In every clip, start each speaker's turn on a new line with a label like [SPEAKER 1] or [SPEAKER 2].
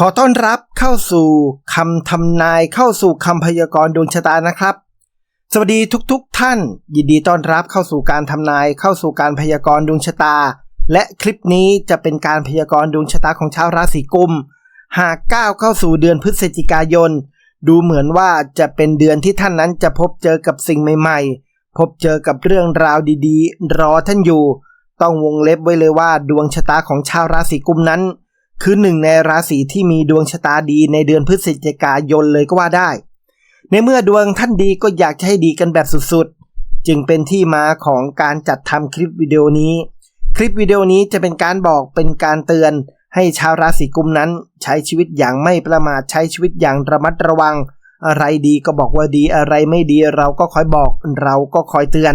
[SPEAKER 1] ขอต้อนรับเข้าสู่คำทำนายเข้าสู่คำพยากรณ์ดวงชะตานะครับ สวัสดีทุกๆทท่าน ยินดีต้อนรับเข้าสู่การทำนายเข้าสู่การพยากรณ์ดวงชะตา และคลิปนี้จะเป็นการพยากรณ์ดวงชะตาของชาวราศีกุม หากก้าวเข้าสู่เดือนพฤศจิกายน ดูเหมือนว่าจะเป็นเดือนที่ท่านนั้นจะพบเจอกับสิ่งใหม่ๆ พบเจอกับเรื่องราวดีๆ รอท่านอยู่ ต้องวงเล็บไว้เลยว่าดวงชะตาของชาวราศีกุมนั้น คือหนึ่งในราศีที่มีดวงชะตาดีในเดือนพฤศจิกายนเลยก็ว่าได้ ในเมื่อดวงท่านดีก็อยากจะให้ดีกันแบบสุดๆ จึงเป็นที่มาของการจัดทำคลิปวิดีโอนี้ คลิปวิดีโอนี้จะเป็นการบอกเป็นการเตือน ให้ชาวราศีกุมนั้น ใช้ชีวิตอย่างไม่ประมาทใช้ชีวิตอย่างระมัดระวัง อะไรดีก็บอกว่าดีอะไรไม่ดีเราก็คอยบอกเราก็คอยเตือน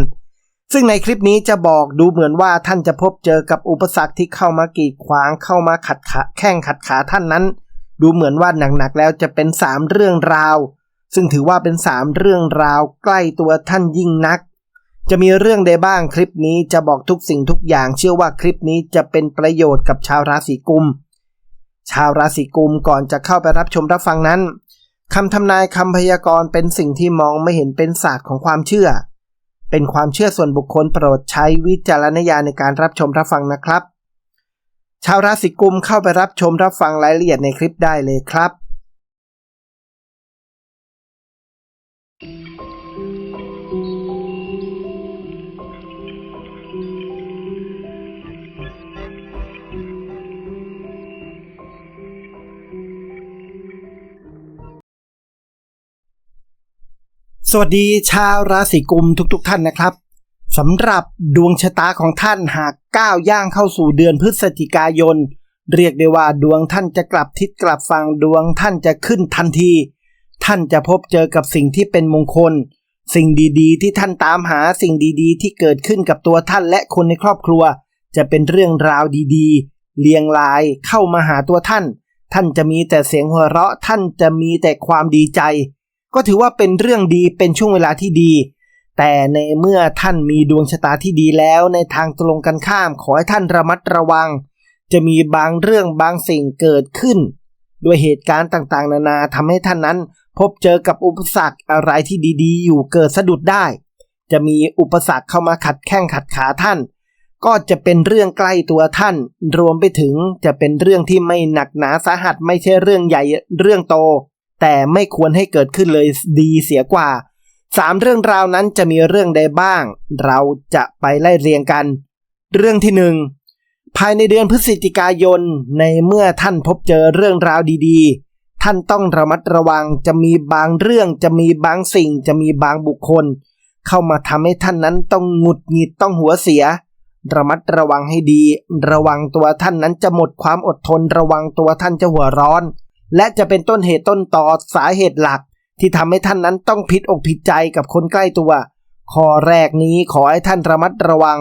[SPEAKER 1] ซึ่งในคลิปนี้จะบอกดูเหมือนว่าท่านจะพบเจอกับอุปสรรคที่เข้ามากีดขวางเข้ามาขัดขาแข้งขัดขาท่านนั้น ดูเหมือนว่าหนักๆแล้วจะเป็นสามเรื่องราว ซึ่งถือว่าเป็นสามเรื่องราวใกล้ตัวท่านยิ่งนัก จะมีเรื่องใดบ้างคลิปนี้จะบอกทุกสิ่งทุกอย่าง เชื่อว่าคลิปนี้จะเป็นประโยชน์กับชาวราศีกุม ชาวราศีกุมก่อนจะเข้าไปรับชมรับฟังนั้นคำทำนายคำพยากรณ์เป็นสิ่งที่มองไม่เห็นเป็นศาสตร์ของความเชื่อ เป็นความเชื่อส่วนบุคคลโปรดใช้วิจารณญาณในการรับชมรับฟังนะครับ ชาวราศีกุมเข้าไปรับชมรับฟังรายละเอียดในคลิปได้เลยครับ สวัสดีชาวราศีกุมทุกๆทท่านนะครับสำหรับดวงชะตาของท่านหากก้าวย่างเข้าสู่เดือนพฤศจิกายน เรียกได้ว่าดวงท่านจะกลับทิศกลับฝั่งดวงท่านจะขึ้นทันที ท่านจะพบเจอกับสิ่งที่เป็นมงคล สิ่งดีๆ ที่ท่านตามหาสิ่งดีๆ ที่เกิดขึ้นกับตัวท่านและคนในครอบครัว จะเป็นเรื่องราวดีๆ เลียงลายเข้ามาหาตัวท่าน ท่านจะมีแต่เสียงหัวเราะท่านจะมีแต่ความดีใจ ก็ถือว่าเป็นเรื่องดีเป็นช่วงเวลาที่ดี แต่ในเมื่อท่านมีดวงชะตาที่ดีแล้วในทางตรงกันข้ามขอให้ท่านระมัดระวัง จะมีบางเรื่องบางสิ่งเกิดขึ้น ด้วยเหตุการณ์ต่างๆ นานาทำให้ท่านนั้น พบเจอกับอุปสรรคอะไรที่ดีๆ อยู่เกิดสะดุดได้ จะมีอุปสรรคเข้ามาขัดแข้งขัดขาท่าน ก็จะเป็นเรื่องใกล้ตัวท่าน รวมไปถึงจะเป็นเรื่องที่ไม่หนักหนาสาหัสไม่ใช่เรื่องใหญ่เรื่องโต แต่ไม่ควรให้เกิดขึ้นเลยดีเสียกว่าสามเรื่องราวนั้นจะมีเรื่องใดบ้าง เราจะไปไล่เรียงกัน เรื่องที่หนึ่งภายในเดือนพฤศจิกายน ในเมื่อท่านพบเจอเรื่องราวดีๆ ท่านต้องระมัดระวังจะมีบางเรื่องจะมีบางสิ่งจะมีบางบุคคล เข้ามาทำให้ท่านนั้นต้องหงุดหงิดต้องหัวเสีย ระมัดระวังให้ดี ระวังตัวท่านนั้นจะหมดความอดทน ระวังตัวท่านจะหัวร้อน และจะเป็นต้นเหตุต้นต่อสาเหตุหลัก ที่ทำให้ท่านนั้นต้องผิดอกผิดใจกับคนใกล้ตัวข้อแรกนี้ขอให้ท่านระมัดระวัง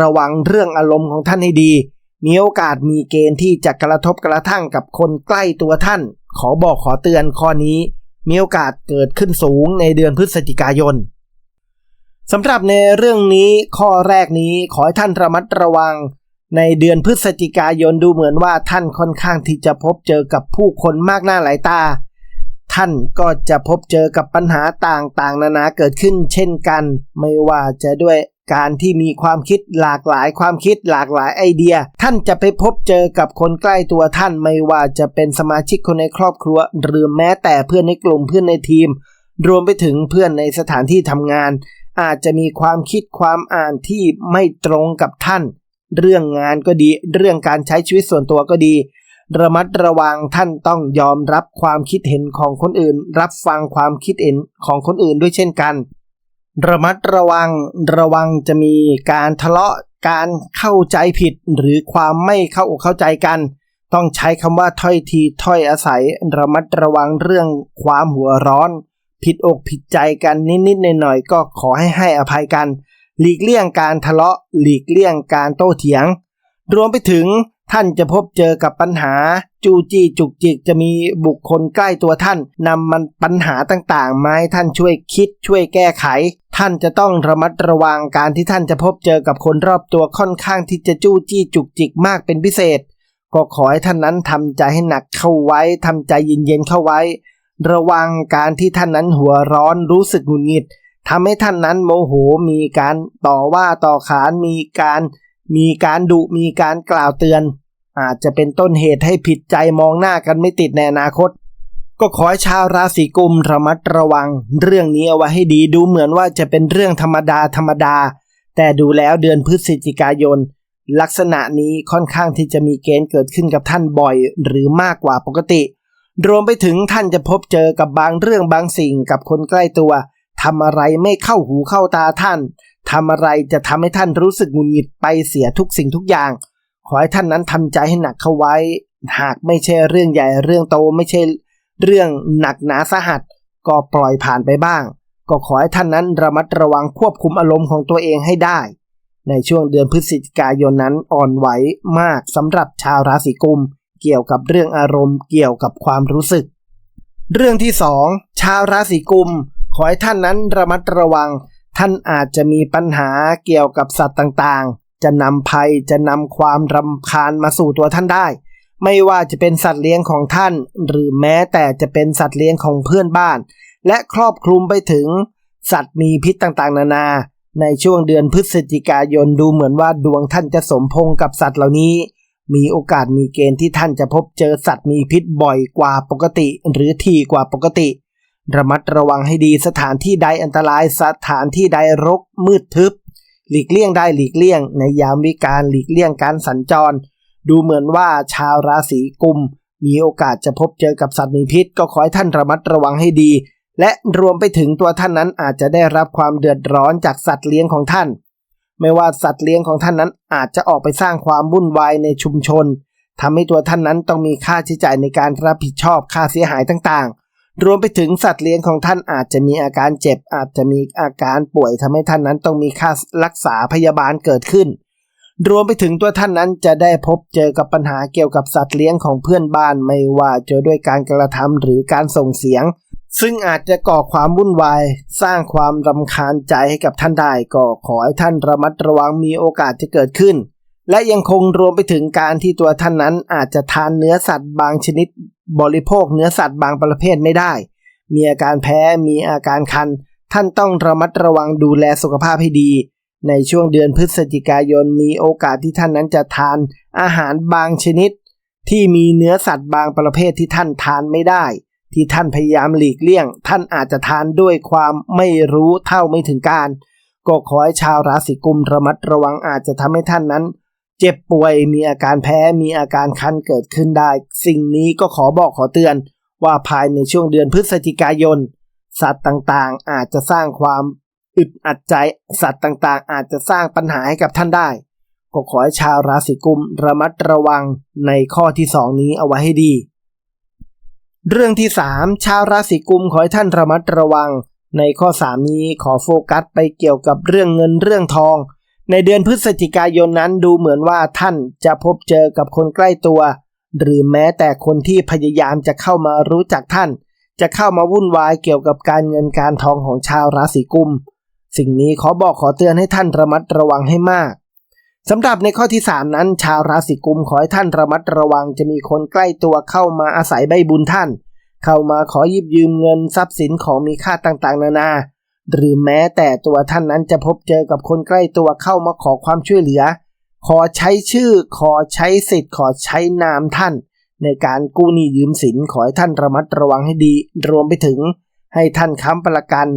[SPEAKER 1] ระวังเรื่องอารมณ์ของท่านให้ดี มีโอกาสมีเกณฑ์ที่จะกระทบกระทั่งกับคนใกล้ตัวท่าน ขอบอกขอเตือนข้อนี้ มีโอกาสเกิดขึ้นสูงในเดือนพฤศจิกายนสำหรับในเรื่องนี้ข้อแรกนี้ขอให้ท่านระมัดระวัง ในเดือนพฤศจิกายนดูเหมือนว่าท่านค่อนข้างที่จะพบเจอกับผู้คนมากหน้าหลายตา ท่านก็จะพบเจอกับปัญหาต่างๆ นานาเกิดขึ้นเช่นกัน ไม่ว่าจะด้วยการที่มีความคิดหลากหลายความคิดหลากหลายไอเดีย ท่านจะไปพบเจอกับคนใกล้ตัวท่านไม่ว่าจะเป็นสมาชิกคนในครอบครัว หรือแม้แต่เพื่อนในกลุ่มเพื่อนในทีม รวมไปถึงเพื่อนในสถานที่ทำงาน อาจจะมีความคิดความอ่านที่ไม่ตรงกับท่าน เรื่องงานก็ดี เรื่องการใช้ชีวิตส่วนตัวก็ดี ระมัดระวังท่านต้องยอมรับความคิดเห็นของคนอื่น รับฟังความคิดเห็นของคนอื่นด้วยเช่นกัน ระมัดระวังระวังจะมีการทะเลาะการเข้าใจผิดหรือความไม่เข้าอกเข้าใจกัน ต้องใช้คำว่าถ้อยทีถ้อยอาศัย ระมัดระวังเรื่องความหัวร้อน ผิดอกผิดใจกันนิดๆหน่อยๆก็ขอให้ให้อภัยกัน หลีกเลี่ยงการทะเลาะ หลีกเลี่ยงการโต้เถียง รวมไปถึงท่านจะพบเจอกับปัญหาจูจี้จุกจิกจะมีบุคคลใกล้ตัวท่านนำมันปัญหาต่างๆมาให้ท่านช่วยคิดช่วยแก้ไข ท่านจะต้องระมัดระวังการที่ท่านจะพบเจอกับคนรอบตัวค่อนข้างที่จะจู้จี้จุกจิกมากเป็นพิเศษ ก็ขอให้ท่านนั้นทำใจให้หนักเข้าไว้ทำใจเย็นๆเข้าไว้ ระวังการที่ท่านนั้นหัวร้อนรู้สึกหงุดหงิด ทำให้ท่านนั้นโมโหมีการต่อว่าต่อขานมีการมีการดุมีการกล่าวเตือน อาจจะเป็นต้นเหตุให้ผิดใจมองหน้ากันไม่ติดในอนาคต ก็ขอให้ชาวราศีกุมระมัดระวัง เรื่องนี้เอาไว้ให้ดีดูเหมือนว่าจะเป็นเรื่องธรรมดาธรรมดา แต่ดูแล้วเดือนพฤศจิกายน ลักษณะนี้ค่อนข้างที่จะมีเกณฑ์เกิดขึ้นกับท่านบ่อยหรือมากกว่าปกติ รวมไปถึงท่านจะพบเจอกับบางเรื่องบางสิ่งกับคนใกล้ตัว ทำอะไรไม่เข้าหูเข้าตาท่านทำอะไรจะทำให้ท่านรู้สึกหงุดหงิดไปเสียทุกสิ่งทุกอย่าง ขอให้ท่านนั้นทำใจให้หนักเข้าไว้ หากไม่ใช่เรื่องใหญ่เรื่องโตไม่ใช่เรื่องหนักหนาสาหัส ก็ปล่อยผ่านไปบ้าง ก็ขอให้ท่านนั้นระมัดระวังควบคุมอารมณ์ของตัวเองให้ได้ ในช่วงเดือนพฤศจิกายนนั้นอ่อนไหวมากสำหรับชาวราศีกุม เกี่ยวกับเรื่องอารมณ์ เกี่ยวกับความรู้สึก เรื่องที่สองชาวราศีกุม ขอให้ท่านนั้นระมัดระวัง ท่านอาจจะมีปัญหาเกี่ยวกับสัตว์ต่างๆ จะนำภัยจะนำความรำคาญมาสู่ตัวท่านได้ ไม่ว่าจะเป็นสัตว์เลี้ยงของท่าน หรือแม้แต่จะเป็นสัตว์เลี้ยงของเพื่อนบ้าน และครอบคลุมไปถึง สัตว์มีพิษต่างๆ นานา ในช่วงเดือนพฤศจิกายนดูเหมือนว่าดวงท่านจะสมพงกับสัตว์เหล่านี้มีโอกาสมีเกณฑ์ที่ท่านจะพบเจอสัตว์มีพิษบ่อยกว่าปกติ หรือทีกว่าปกติ ระมัดระวังให้ดีสถานที่ใดอันตรายสถานที่ใดรกมืดทึบ หลีกเลี่ยงได้หลีกเลี่ยง ในยามวิการหลีกเลี่ยงการสัญจร ดูเหมือนว่าชาวราศีกุม มีโอกาสจะพบเจอกับสัตว์มีพิษ ก็ขอให้ท่านระมัดระวังให้ดี และรวมไปถึงตัวท่านนั้นอาจจะได้รับความเดือดร้อนจากสัตว์เลี้ยงของท่าน ไม่ว่าสัตว์เลี้ยงของท่านนั้นอาจจะออกไปสร้างความวุ่นวายในชุมชนทำให้ตัวท่านนั้นต้องมีค่าใช้จ่ายในการรับผิดชอบค่าเสียหายต่างๆ รวมไปถึงสัตว์เลี้ยงของท่านอาจจะมีอาการเจ็บ อาจจะมีอาการป่วยทำให้ท่านนั้นต้องมีค่ารักษาพยาบาลเกิดขึ้น รวมไปถึงตัวท่านนั้นจะได้พบเจอกับปัญหาเกี่ยวกับสัตว์เลี้ยงของเพื่อนบ้านไม่ว่าจะด้วยการกระทำหรือการส่งเสียง ซึ่งอาจจะก่อความวุ่นวาย สร้างความรำคาญใจให้กับท่านได้ก็ขอให้ท่านระมัดระวังมีโอกาสจะเกิดขึ้นและยังคงรวมไปถึงการที่ตัวท่านนั้นอาจจะทานเนื้อสัตว์บางชนิด บริโภคเนื้อสัตว์บางประเภทไม่ได้ มีอาการแพ้ มีอาการคัน ท่านต้องระมัดระวังดูแลสุขภาพให้ดี ในช่วงเดือนพฤศจิกายนมีโอกาสที่ท่านนั้นจะทาน อาหารบางชนิด ที่มีเนื้อสัตว์บางประเภทที่ท่านทานไม่ได้ ที่ท่านพยายามหลีกเลี่ยง ท่านอาจจะทานด้วยความไม่รู้เท่าไม่ถึงการ ก็ขอให้ชาวราศีกุมระมัดระวังอาจจะทำให้ท่านนั้น เจ็บป่วยมีอาการแพ้มีอาการคันเกิดขึ้นได้ สิ่งนี้ก็ขอบอกขอเตือน ว่าภายในช่วงเดือนพฤศจิกายน สัตว์ต่างๆ อาจจะสร้างความอึดอัดใจสัตว์ต่างๆ อาจจะสร้างปัญหาให้กับท่านได้ ก็ขอให้ชาวราศีกุมระมัดระวังในข้อที่สองนี้เอาไว้ให้ดี เรื่องที่สามชาวราศีกุมขอให้ท่านระมัดระวัง ในข้อสามนี้ขอโฟกัสไปเกี่ยวกับเรื่องเงินเรื่องทอง ในเดือนพฤศจิกายนนั้นดูเหมือนว่าท่านจะพบเจอกับคนใกล้ตัว หรือแม้แต่คนที่พยายามจะเข้ามารู้จักท่าน จะเข้ามาวุ่นวายเกี่ยวกับการเงินการทองของชาวราศีกุม สิ่งนี้ขอบอกขอเตือนให้ท่านระมัดระวังให้มากสำหรับในข้อที่ 3 นั้น ชาวราศีกุมขอให้ท่านระมัดระวังจะมีคนใกล้ตัวเข้ามาอาศัยใบบุญท่าน เข้ามาขอยิบยืมเงินทรัพย์สินของมีค่าต่างๆ นานา หรือแม้แต่ตัวท่านนั้นจะพบเจอกับคนใกล้ตัวเข้ามาขอความช่วยเหลือ ขอใช้ชื่อ ขอใช้สิทธิ์ ขอใช้นามท่าน ในการกู้หนี้ยืมสินขอให้ท่านระมัดระวังให้ดี รวมไปถึงให้ท่านค้ำประกัน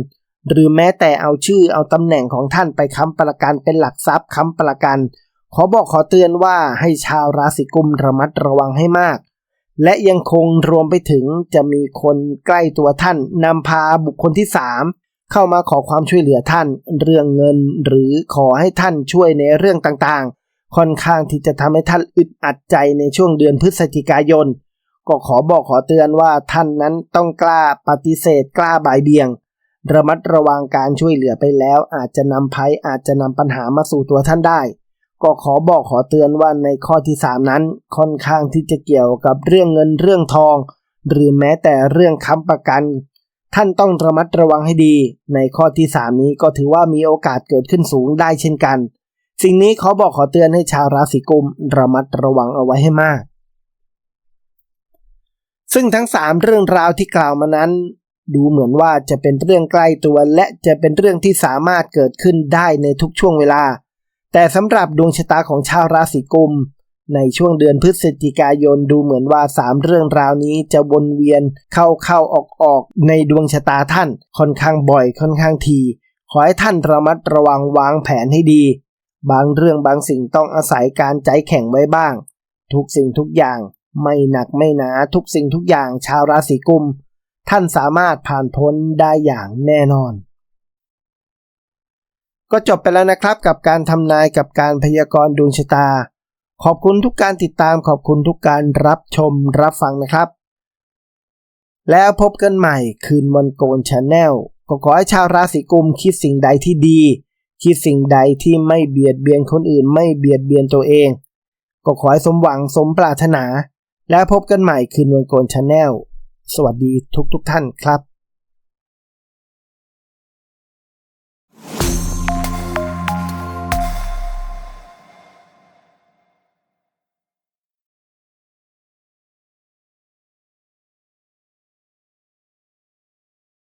[SPEAKER 1] หรือแม้แต่เอาชื่อเอาตำแหน่งของท่านไปค้ำประกันเป็นหลักทรัพย์ค้ำประกัน ขอบอกขอเตือนว่าให้ชาวราศีกุมระมัดระวังให้มากและยังคงรวมไปถึงจะมีคนใกล้ตัวท่านนำพาบุคคลที่สาม เข้ามาขอความช่วยเหลือท่านเรื่องเงิน หรือขอให้ท่านช่วยในเรื่องต่างๆ ค่อนข้างที่จะทำให้ท่านอึดอัดใจในช่วงเดือนพฤศจิกายน ก็ขอบอกขอเตือนว่าท่านนั้นต้องกล้าปฏิเสธกล้าบ่ายเบี่ยง ระมัดระวังการช่วยเหลือไปแล้ว อาจจะนำภัยอาจจะนำปัญหามาสู่ตัวท่านได้ ก็ขอบอกขอเตือนว่าในข้อที่ 3 นั้น ค่อนข้างที่จะเกี่ยวกับเรื่องเงินเรื่องทอง หรือแม้แต่เรื่องค้ำประกัน ท่านต้องระมัดระวังให้ดี ในข้อที่ 3 นี้ก็ถือว่ามีโอกาสเกิดขึ้นสูงได้เช่นกัน สิ่งนี้ขาบอกขอเตือนให้ชาวราศีกุมระมัดระวังเอาไว้ให้มาก ซึ่งทั้ง 3 เรื่องราวที่กล่าวมานั้น ดูเหมือนว่าจะเป็นเรื่องใกล้ตัวและจะเป็นเรื่องที่สามารถเกิดขึ้นได้ในทุกช่วงเวลา แต่สำหรับดวงชะตาของชาวราศีกุม ในช่วงเดือนพฤศจิกายนดูเหมือนว่า 3 เรื่องราวนี้จะวนเวียนเข้าเข้าออกออกในดวงชะตาท่าน ค่อนข้างบ่อยค่อนข้างที ขอให้ท่านระมัดระวังวางแผนให้ดี บางเรื่องบางสิ่งต้องอาศัยการใจแข็งไว้บ้าง ทุกสิ่งทุกอย่างไม่หนักไม่หนาทุกสิ่งทุกอย่างชาวราศีกุม ท่านสามารถผ่านพ้นได้อย่างแน่นอน ก็จบไปแล้วนะครับกับการทำนายกับการพยากรณ์ดวงชะตา ขอบคุณทุกการติดตามขอบคุณทุกการรับชมรับฟังนะครับ แล้วพบกันใหม่คืนวันโกนชาแนลก็ขอให้ชาวราศีกุมคิดสิ่งใดที่ดี คิดสิ่งใดที่ไม่เบียดเบียนคนอื่น ไม่เบียดเบียนตัวเอง ก็ขอให้สมหวังสมปรารถนา แล้วพบกันใหม่คืนวันโกนชาแนลสวัสดีทุกๆทท่านครับ